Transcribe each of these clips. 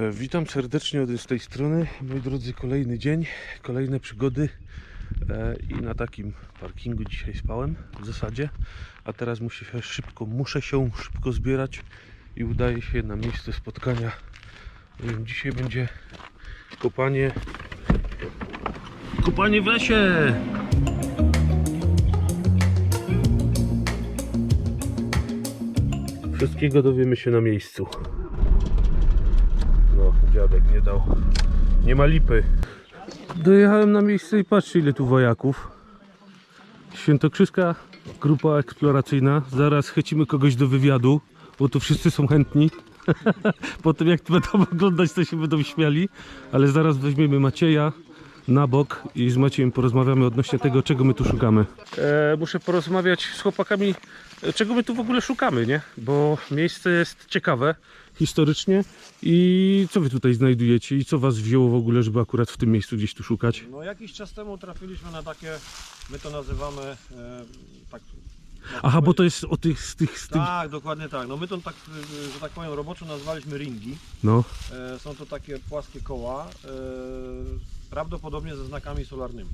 E, Witam serdecznie z tej strony. Moi drodzy, kolejny dzień, kolejne przygody. E, I na takim parkingu dzisiaj spałem w zasadzie. A teraz muszę się szybko, muszę się szybko zbierać i udaję się na miejsce spotkania. Dzisiaj będzie kopanie. Kopanie w lesie! Wszystkiego dowiemy się na miejscu. Dziadek nie dał. Nie ma lipy. Dojechałem na miejsce i patrzcie ile tu wojaków. Świętokrzyska grupa eksploracyjna. Zaraz chęcimy kogoś do wywiadu, bo tu wszyscy są chętni. po tym jak będą oglądać, to się będą śmiali. Ale zaraz weźmiemy Macieja na bok i z Maciejem porozmawiamy odnośnie tego, czego my tu szukamy. E, muszę porozmawiać z chłopakami, e, czego my tu w ogóle szukamy, nie? Bo miejsce jest ciekawe historycznie i co wy tutaj znajdujecie i co was wzięło w ogóle, żeby akurat w tym miejscu gdzieś tu szukać? No jakiś czas temu trafiliśmy na takie, my to nazywamy e, tak... można Aha, bo to jest o tych, z tych, z tych... Tak, dokładnie tak. No my to tak, e, że tak powiem roboczo nazwaliśmy ringi. No, E, są to takie płaskie koła, e, prawdopodobnie ze znakami solarnymi.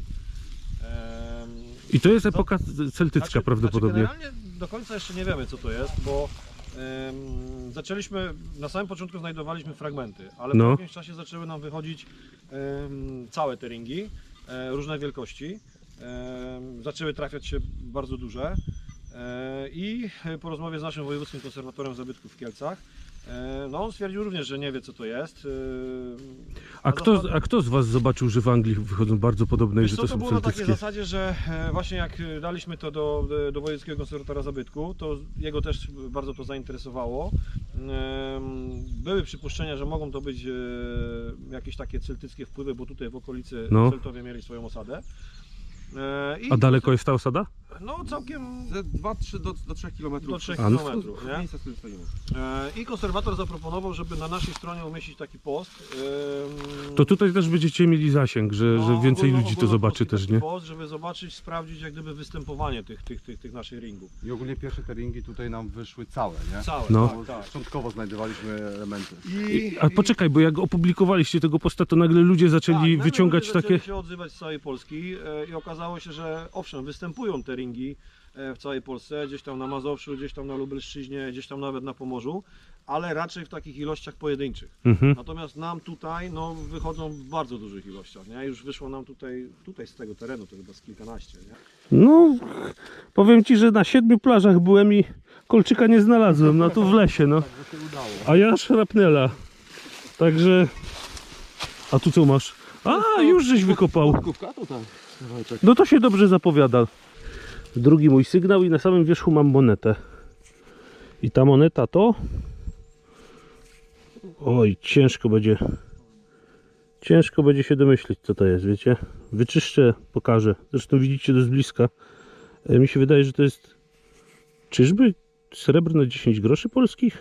I to jest Co? epoka celtycka znaczy- prawdopodobnie. Znaczy generalnie do końca jeszcze nie wiemy co to jest, bo em, zaczęliśmy, na samym początku znajdowaliśmy fragmenty, ale No. po jakimś czasie zaczęły nam wychodzić em, całe te ringi, e, różne wielkości. Em, zaczęły trafiać się bardzo duże e, i po rozmowie z naszym wojewódzkim konserwatorem zabytków w Kielcach, e, no on stwierdził również, że nie wie co to jest. e, A na kto, a kto z was zobaczył, że w Anglii wychodzą bardzo podobne i Wiesz że co, to to są było na takiej celtyckie? zasadzie, że e, właśnie jak e, daliśmy to do, do Wojewódzkiego Konserwatora Zabytku, to jego też bardzo to zainteresowało. Em, Były przypuszczenia, że mogą to być e, jakieś takie celtyckie wpływy, bo tutaj w okolicy No. Celtowie mieli swoją osadę. E, i- A daleko jest ta osada? No całkiem Ze 2-3 do, do 3 km. do 3 A, no km. Nie? Miejsce, w którym stoimy. E, I konserwator zaproponował, żeby na naszej stronie umieścić taki post. em, To tutaj też będziecie mieli zasięg, że, że no, więcej ogólno- ludzi to ogólno zobaczy taki też, nie? Post, żeby zobaczyć, sprawdzić jak gdyby występowanie tych, tych, tych, tych naszych ringów. I ogólnie pierwsze te ringi tutaj nam wyszły całe, nie? Całe, No. tak, tak. Początkowo znajdowaliśmy elementy. I, A poczekaj, bo jak opublikowaliście tego posta, to nagle ludzie tak, zaczęli nagle wyciągać ludzie takie... zaczęli się odzywać z całej Polski e, i okazało się, że owszem, występują te ringi e, w całej Polsce, gdzieś tam na Mazowszu, gdzieś tam na Lubelszczyźnie, gdzieś tam nawet na Pomorzu, ale raczej w takich ilościach pojedynczych. Mhm. Natomiast nam tutaj no, wychodzą w bardzo dużych ilościach, nie? Już wyszło nam tutaj, tutaj z tego terenu, to chyba z kilkanaście, nie? No, powiem ci, że na siedmiu plażach byłem i kolczyka nie znalazłem, no tu w lesie, no. To się udało. A ja szrapnela. Także... A tu co masz? A, już żeś wykopał. Tak. No to się dobrze zapowiada. Drugi mój sygnał i na samym wierzchu mam monetę. I ta moneta to... Oj, ciężko będzie... Ciężko będzie się domyślić co to jest, wiecie? Wyczyszczę, pokażę. Zresztą widzicie to z bliska. E, Mi się wydaje, że to jest... Czyżby srebrne 10 groszy polskich?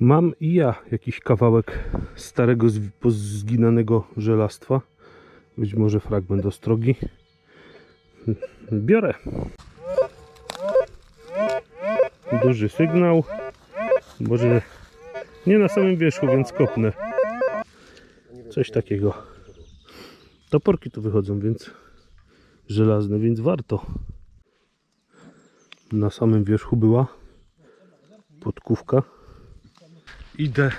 Mam i ja jakiś kawałek starego, pozginanego żelastwa. Być może fragment ostrogi. Biorę. Duży sygnał. Może nie na samym wierzchu, więc kopnę. Coś takiego. Toporki tu wychodzą, więc żelazne, więc warto. Na samym wierzchu była podkówka. Idę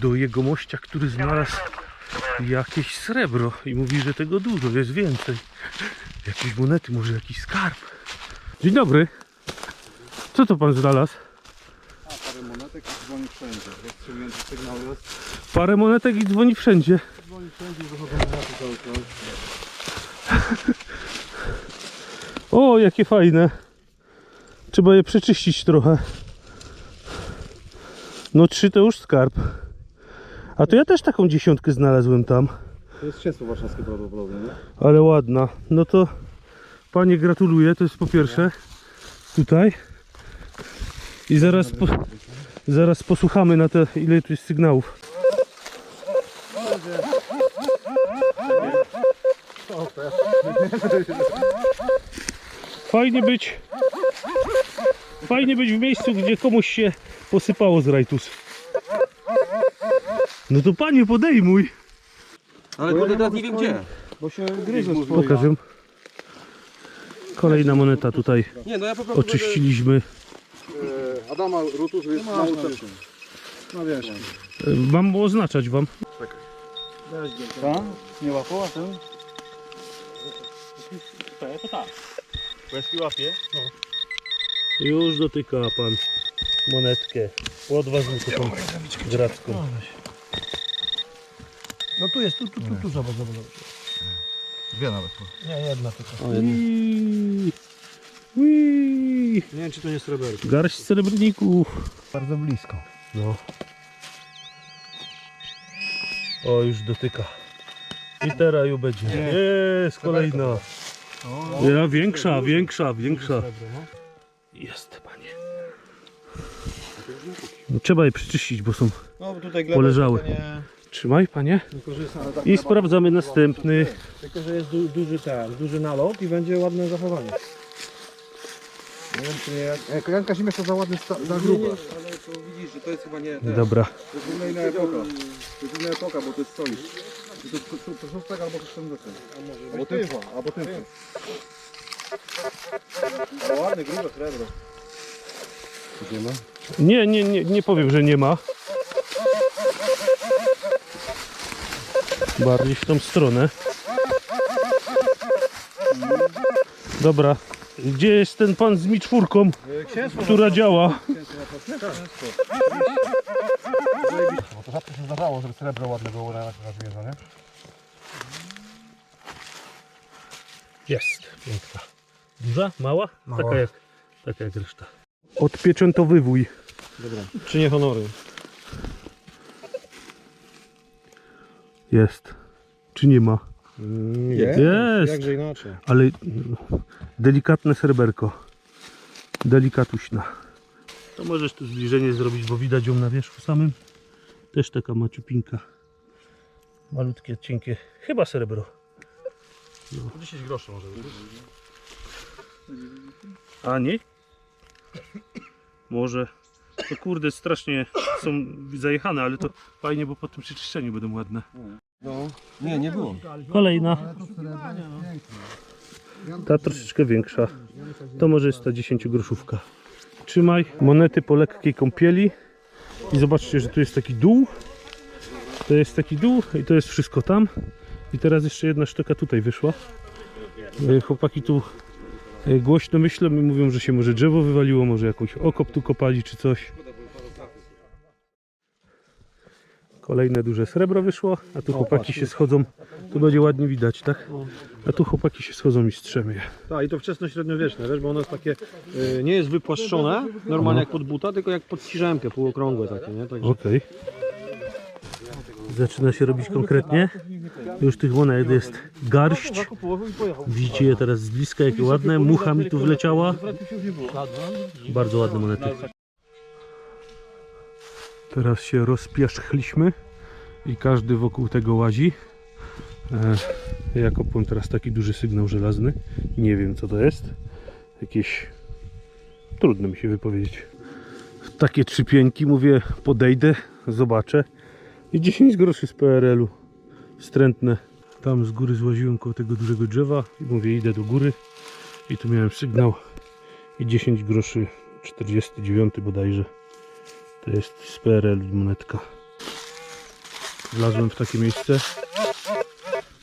do jegomościa, który znalazł jakieś srebro i mówi, że tego dużo, jest więcej. Jakieś monety, może jakiś skarb. Dzień dobry. Co to pan znalazł? A parę monetek i dzwoni wszędzie. Rozstrzygnięty sygnał jest. Parę monetek i dzwoni wszędzie. Dzwoni wszędzie i wychodzą monety cały czas. O, jakie fajne. Trzeba je przeczyścić trochę. No trzy to już skarb. A to ja też taką dziesiątkę znalazłem tam. To jest księstwo warszawskie prawdopodobnie, nie? Ale ładna. No to panie gratuluję, to jest po pierwsze. Tutaj. I zaraz, po, zaraz posłuchamy na te ile tu jest sygnałów. Fajnie być. Fajnie być w miejscu, gdzie komuś się posypało z rajtus. No to panie podejmuj. Ale kurde, teraz nie wiem gdzie. Bo się gryzę Pokażę. Kolejna moneta tutaj Nie, no ja po prostu oczyściliśmy. E, Adama Rutus jest na uczestku. No wiesz. E, Mam oznaczać wam. Ta? Nie łapała ten? Już dotyka pan monetkę. Odważny to tą gracką. No tu jest, tu, tu, tu, tu, zobacz, zobacz. zobacz. Dwie nawet. Nie, jedna tylko. Ui, ui. Nie wiem, czy to nie sreberko. Garść srebrników. Bardzo blisko. No. O, już dotyka. I teraz już będzie. Jest kolejna. Ja, większa, większa, większa. Jest, panie. No, trzeba je przyczyścić, bo są. No bo tutaj gleba Poleżały. Trzymaj, panie. I sprawdzamy następny. Tylko, że jest du, duży ten, duży nalot i będzie ładne zachowanie. Nie wiem czy nie. E, Kojanka to za ładny, za grube. Ale to widzisz, że to jest chyba nie... Dobra. To jest inna, epoka. To jest inna epoka, bo to jest sojusz. To to, to, to szóstek albo szósteczek. Albo tymfa, albo tymfa. Ładne, grube srebro. Nie ma? Nie, nie, nie, nie powiem, że nie ma. Bardziej w tą stronę. Dobra. Gdzie jest ten pan z miczwórką, Księstwo która działa? Bo to rzadko się zdarzało, żeby srebro ładne było na na zwierzę, nie? Jest. Piękna. Duża? Mała? Taka jak, taka jak reszta. Odpieczętowywój. Czy nie honory? Jest. Czy nie ma? Nie. Jest. Jakże inaczej. Ale mm, delikatne sreberko. Delikatuśna. To możesz tu zbliżenie zrobić, bo widać ją na wierzchu samym. Też taka maciupinka. Malutkie, cienkie. Chyba srebro. 10 groszy może być. A nie? Może. To kurde, strasznie są zajechane, ale to fajnie, bo po tym przeczyszczeniu będą ładne. No. Nie, nie było. Kolejna. Ta troszeczkę większa. To może jest ta 10 groszówka. Trzymaj monety po lekkiej kąpieli. I zobaczcie, że tu jest taki dół. To jest taki dół i to jest wszystko tam. I teraz jeszcze jedna sztuka tutaj wyszła. E, Chłopaki tu głośno myślą i mówią, że się może drzewo wywaliło, może jakąś okop tu kopali czy coś. Kolejne duże srebro wyszło, a tu chłopaki się schodzą. Tu będzie ładnie widać, tak? A tu chłopaki się schodzą i strzemy je. Tak, i to wczesno-średniowieczne, wiesz, bo ono jest takie, y, nie jest wypłaszczone, normalnie jak pod buta, tylko jak pod ciżemkę, półokrągłe takie, nie? Także Okej. Zaczyna się robić konkretnie. Już tych monet jest garść. Widzicie je teraz z bliska, jakie ładne. Mucha mi tu wleciała. Bardzo ładne monety. Teraz się rozpierzchliśmy i każdy wokół tego łazi. E, ja kopłem teraz taki duży sygnał żelazny. Nie wiem co to jest. Jakieś... Trudno mi się wypowiedzieć. Takie trzy pieńki, mówię, podejdę, zobaczę. I 10 groszy z PRL-u. Wstrętne. Tam z góry złaziłem koło tego dużego drzewa i mówię, idę do góry. I tu miałem sygnał. I 10 groszy 49 bodajże. To jest z PRL monetka. Wlazłem w takie miejsce.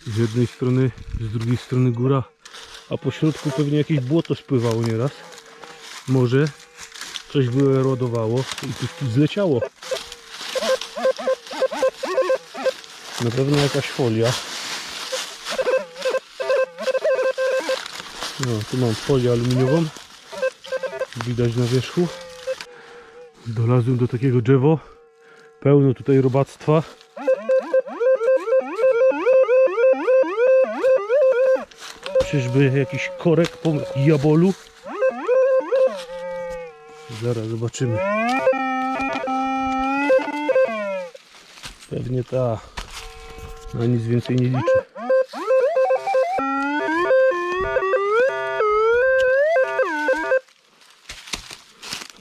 Z jednej strony, z drugiej strony góra, a po środku pewnie jakieś błoto spływało nieraz. Może coś wyerodowało i tu zleciało. Na pewno jakaś folia. No, tu mam folię aluminiową. Widać na wierzchu. Dolazłem do takiego drzewo. Pełno tutaj robactwa. Czyżby jakiś korek po jabolu? Zaraz zobaczymy. Pewnie ta. Na nic więcej nie liczę.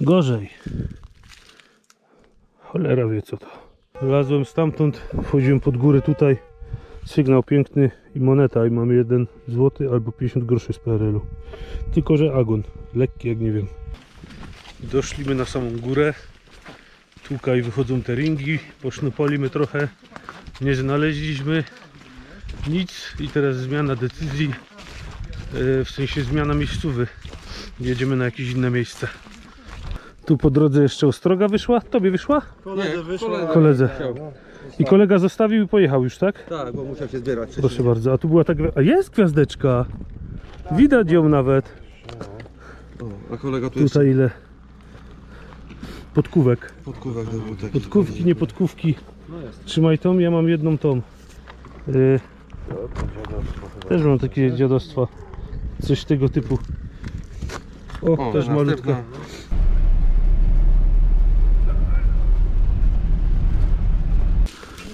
Gorzej. Cholera wie co to. Lazłem stamtąd, wchodziłem pod górę tutaj. Sygnał piękny i moneta i mamy 1 zł albo 50 groszy z PRL-u. Tylko, że agon. Lekki jak nie wiem. Doszliśmy na samą górę. Tutaj wychodzą te ringi. Posznupaliśmy trochę. Nie znaleźliśmy nic i teraz zmiana decyzji. e, W sensie zmiana miejscowy. Jedziemy na jakieś inne miejsce. Tu po drodze jeszcze ostroga wyszła. Tobie wyszła? Koledze wyszło. koledze. I kolega zostawił i pojechał już, tak? Tak, bo musiał się zbierać. Proszę bardzo. A tu była ta gwi- A jest gwiazdeczka. Widać ją nawet. O, a kolega tu jest Tutaj ile? Podkówek. podkówek do. Podkówki, nie podkówki. Trzymaj tą, ja mam jedną tą. Yy, też mam takie dziadostwa. Coś tego typu. O, O, też malutka.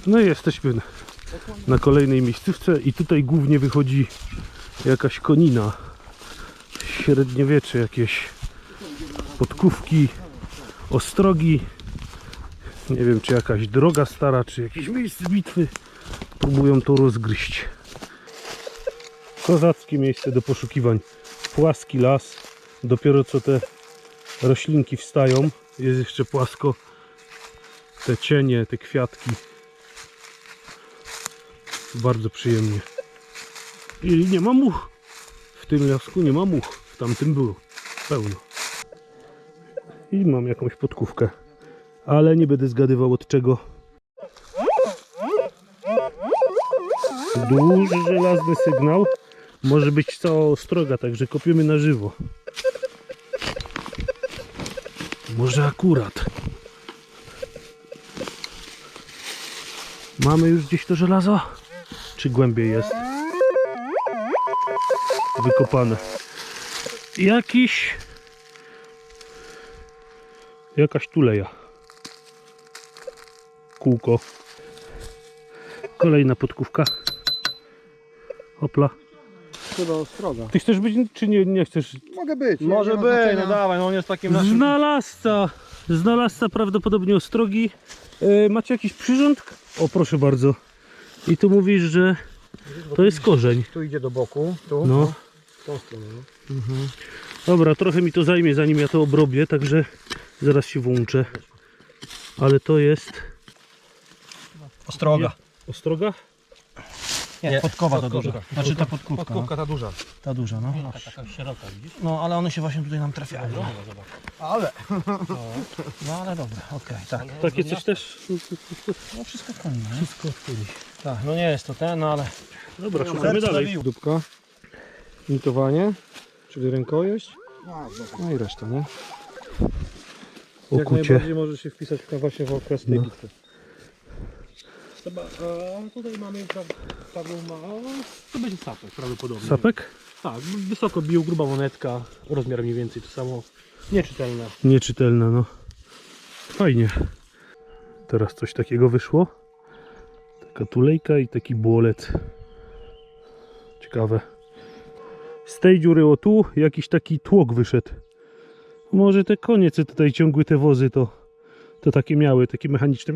No i jesteśmy na- na kolejnej miejscówce i tutaj głównie wychodzi jakaś konina. Średniowiecze jakieś podkówki, ostrogi. Nie wiem czy jakaś droga stara, czy jakieś miejsce bitwy. Próbują to rozgryźć. Kozackie miejsce do poszukiwań. Płaski las. Dopiero co te roślinki wstają. Jest jeszcze płasko. Te cienie, te kwiatki. Bardzo przyjemnie. I nie ma much. W tym lasku nie ma much. W tamtym było. Pełno. I mam jakąś podkówkę. Ale nie będę zgadywał od czego. Duży żelazny sygnał. Może być cała ostroga, także kopiemy na żywo. Może akurat. Mamy już gdzieś to żelazo? Czy głębiej jest? Wykopane. Jakiś... Jakaś tuleja. Kółko. Kolejna podkówka. Hopla. Chyba ostroga. Ty chcesz być, czy nie, nie chcesz? Mogę być. Może być, no dawaj, no on jest takim naszym... Znalazca! Znalazca prawdopodobnie ostrogi. E, macie jakiś przyrząd? O, proszę bardzo. I tu mówisz, że to jest korzeń. Tu idzie do boku, tu, No. w tą stronę. No. Dobra, trochę mi to zajmie, zanim ja to obrobię, także zaraz się włączę. Ale to jest Ostroga. ostroga? Nie, podkowa ta duża. Znaczy ta podkówka. Podkówka ta duża. Ta duża, no. Taka szeroka, No, ale one się właśnie tutaj nam trafiają. No, Ale. no ale dobra, okej, tak. Takie coś też? No wszystko w konie, Wszystko w. Tak, no nie jest to ten, no ale... Dobra, szukamy dalej. Dupka. Imitowanie. Czyli rękojeść. No i reszta, nie? Jak Okucie. najbardziej może się wpisać w- właśnie w okres tej No. bitwy. Chyba, a tutaj mamy pra, Paweł ma. To będzie sapek prawdopodobnie. Sapek? Tak, wysoko bił, gruba monetka, rozmiar mniej więcej to samo. Nieczytelne. Nieczytelne, no. Fajnie. Teraz coś takiego wyszło. Taka tulejka i taki błolet. Ciekawe. Z tej dziury o tu jakiś taki tłok wyszedł. Może te konie, co tutaj ciągły te wozy, to, to takie miały, takie mechaniczne.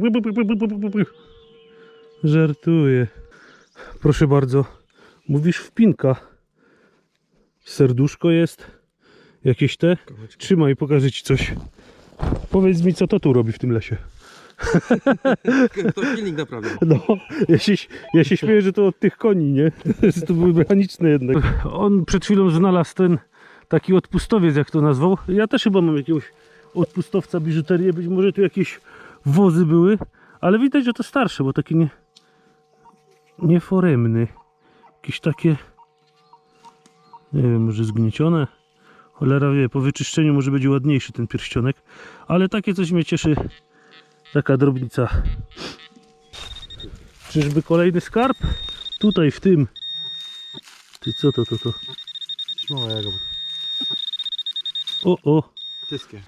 Żartuję. Proszę bardzo. Mówisz wpinka. Serduszko jest. Jakieś te. Trzymaj, pokażę ci coś. Powiedz mi, co to tu robi w tym lesie. To silnik naprawiał. No, ja się, ja się śmieję, że to od tych koni, nie? To były mechaniczne jednak. On przed chwilą znalazł ten taki odpustowiec, jak to nazwał. Ja też chyba mam jakiegoś odpustowca biżuterię. Być może tu jakieś wozy były, ale widać, że to starsze, bo takie nie, nieforemny. Jakieś takie, nie wiem, może zgniecione. Cholera wie, po wyczyszczeniu może będzie ładniejszy ten pierścionek, ale takie coś mnie cieszy. Taka drobnica. Czyżby kolejny skarb? Tutaj w tym. Ty co to to to? Małego. O o, Wszystkie.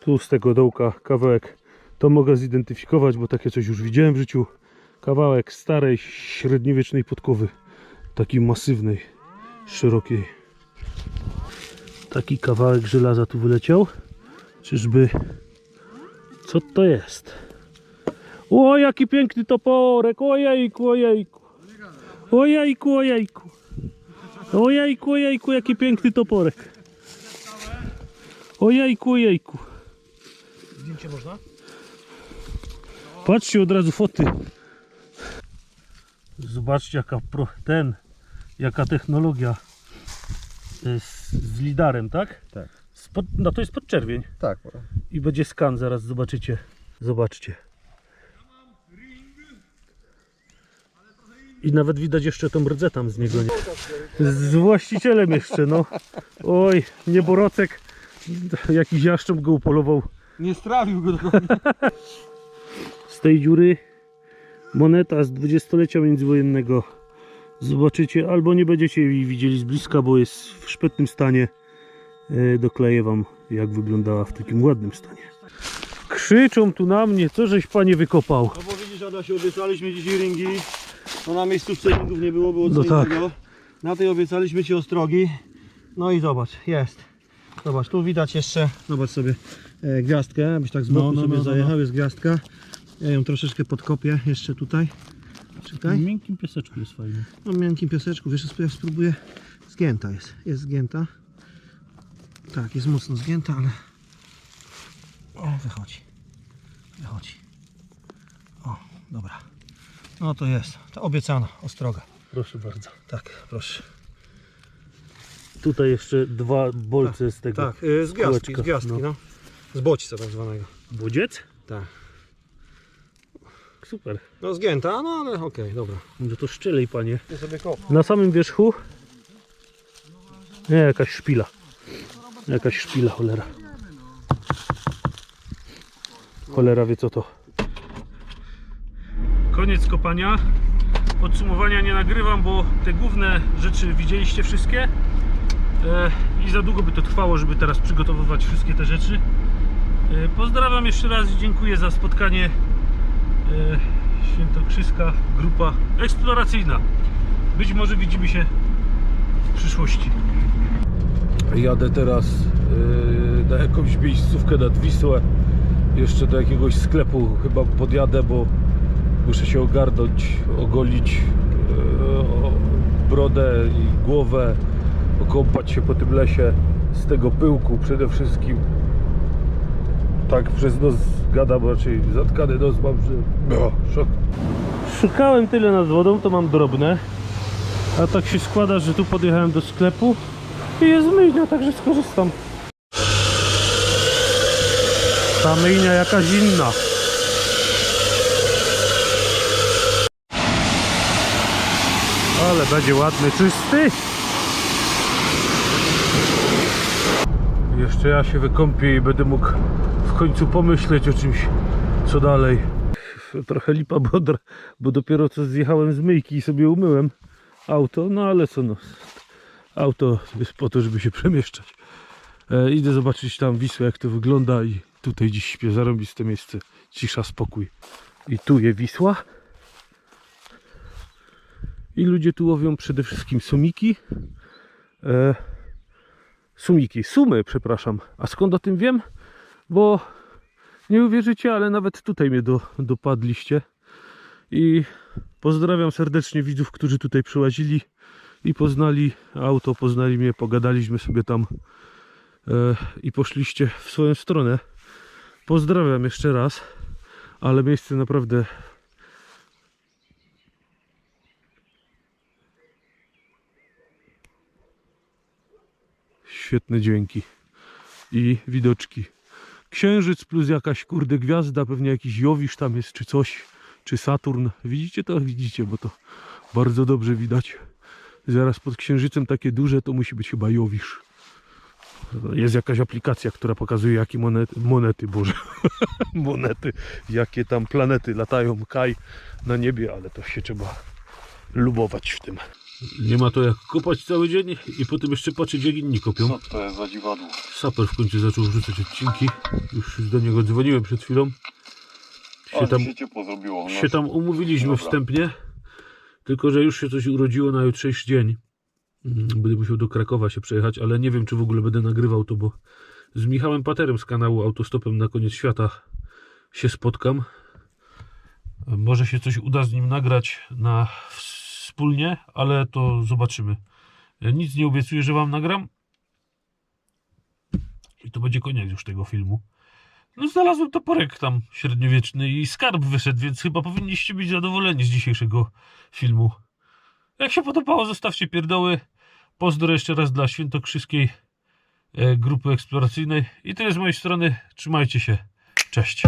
tu z tego dołka kawałek. To mogę zidentyfikować, bo takie coś już widziałem w życiu. Kawałek starej, średniowiecznej podkowy. Takiej masywnej, szerokiej. Taki kawałek żelaza tu wyleciał. Czyżby... Co to jest? O, jaki piękny toporek, ojejku, ojejku. Ojejku, ojejku. Ojejku, ojejku, jaki piękny toporek. Ojejku, ojejku. Zdjęcie można? Patrzcie od razu foty. Zobaczcie jaka pro, ten, jaka technologia y, z, z lidarem, tak? Tak. Spod, no to jest podczerwień. Tak. I będzie skan, zaraz zobaczycie. Zobaczcie. I nawet widać jeszcze tą rdzę tam z niego. Nie? Z właścicielem jeszcze, no. Oj, nieborocek. Jakiś jaszcząb go upolował. Nie strawił go do Z tej dziury moneta z dwudziestolecia międzywojennego. Zobaczycie, albo nie będziecie jej widzieli z bliska, bo jest w szpetnym stanie. E, Dokleję wam, jak wyglądała w takim ładnym stanie. Krzyczą tu na mnie, co żeś panie wykopał? No bo widzisz, Adasiu, obiecaliśmy dzisiaj ringi. No na miejscówce ringów nie było, było No tak. innego. Na tej obiecaliśmy Ci ostrogi. No i zobacz, jest. Zobacz, tu widać jeszcze, zobacz sobie e, gwiazdkę, abyś tak z boku No, no, sobie no, no, zajechał, jest gwiazdka. Ja ją troszeczkę podkopię jeszcze tutaj. Czekaj. W miękkim pieseczku jest fajny. No miękkim piaseczku, wiesz, ja spróbuję. Zgięta jest, jest zgięta. Tak, jest mocno zgięta, ale... O, wychodzi. Wychodzi. O, dobra. No to jest, ta obiecana ostroga. Proszę bardzo. Tak, proszę. Tutaj jeszcze dwa bolce z tego. Tak, y, z gwiazdki, z gwiazdki, no. no. Z bodźca tak zwanego. Bodziec? Tak. Super. No zgięta, no ale okej, dobra. No to szczelej panie. Ja sobie kop. Na samym wierzchu? Nie, jakaś szpila. Jakaś szpila, cholera. Cholera wie co to. Koniec kopania. Podsumowania nie nagrywam, bo te główne rzeczy widzieliście wszystkie. E, I za długo by to trwało, żeby teraz przygotowywać wszystkie te rzeczy. E, pozdrawiam jeszcze raz i dziękuję za spotkanie. E, Świętokrzyska grupa eksploracyjna. Być może widzimy się w przyszłości. Jadę teraz yy, na jakąś miejscówkę nad Wisłę. Jeszcze do jakiegoś sklepu chyba podjadę, bo muszę się ogarnąć, ogolić o- brodę i głowę, okąpać się po tym lesie z tego pyłku przede wszystkim. Tak przez nos gadam, raczej zatkany nos mam, że o, szok. Szukałem tyle nad wodą, to mam drobne. A tak się składa, że tu podjechałem do sklepu i jest myjnia, także skorzystam. Ta myjnia jakaś inna. Ale będzie ładny, czysty. Jeszcze ja się wykąpię i będę mógł końcu pomyśleć o czymś, co dalej. Trochę lipa, bo, dr- bo dopiero co zjechałem z myjki i sobie umyłem auto, no ale co no. Auto jest po to, żeby się przemieszczać. E, idę zobaczyć tam Wisłę, jak to wygląda i tutaj dziś śpię, zarąbiste miejsce, cisza, spokój. I tu je Wisła. I ludzie tu łowią przede wszystkim sumiki. E, sumiki, sumy, przepraszam. A skąd o tym wiem? Bo nie uwierzycie, ale nawet tutaj mnie do, dopadliście. I pozdrawiam serdecznie widzów, którzy tutaj przyłazili i poznali auto, poznali mnie, pogadaliśmy sobie tam e, i poszliście w swoją stronę. Pozdrawiam jeszcze raz, ale miejsce naprawdę świetne dźwięki i widoczki. Księżyc plus jakaś kurde gwiazda, pewnie jakiś Jowisz tam jest czy coś, czy Saturn. Widzicie to? Widzicie, bo to bardzo dobrze widać. Zaraz pod księżycem takie duże to musi być chyba Jowisz. Jest jakaś aplikacja, która pokazuje jakie monety, monety, boże, monety, jakie tam planety latają, kaj na niebie, ale to się trzeba lubować w tym. Nie ma to jak kopać cały dzień i potem jeszcze patrzeć jak inni kopią. to jest za dziwadło? Saper w końcu zaczął wrzucać odcinki. Już do niego dzwoniłem przed chwilą. Się tam, się ciepło zrobiło. się tam umówiliśmy Dobra. wstępnie. Tylko, że już się coś urodziło na jutrzejszy dzień. Mm, Będę musiał do Krakowa się przejechać, ale nie wiem, czy w ogóle będę nagrywał to, bo z Michałem Paterem z kanału Autostopem na koniec świata się spotkam. Może się coś uda z nim nagrać na wspólnie, ale to zobaczymy. Nic nie obiecuję, że wam nagram. I to będzie koniec już tego filmu. No znalazłem toporek tam średniowieczny i skarb wyszedł, więc chyba powinniście być zadowoleni z dzisiejszego filmu. Jak się podobało, zostawcie pierdoły. Pozdro jeszcze raz dla świętokrzyskiej e, grupy eksploracyjnej. I tyle z mojej strony. Trzymajcie się. Cześć.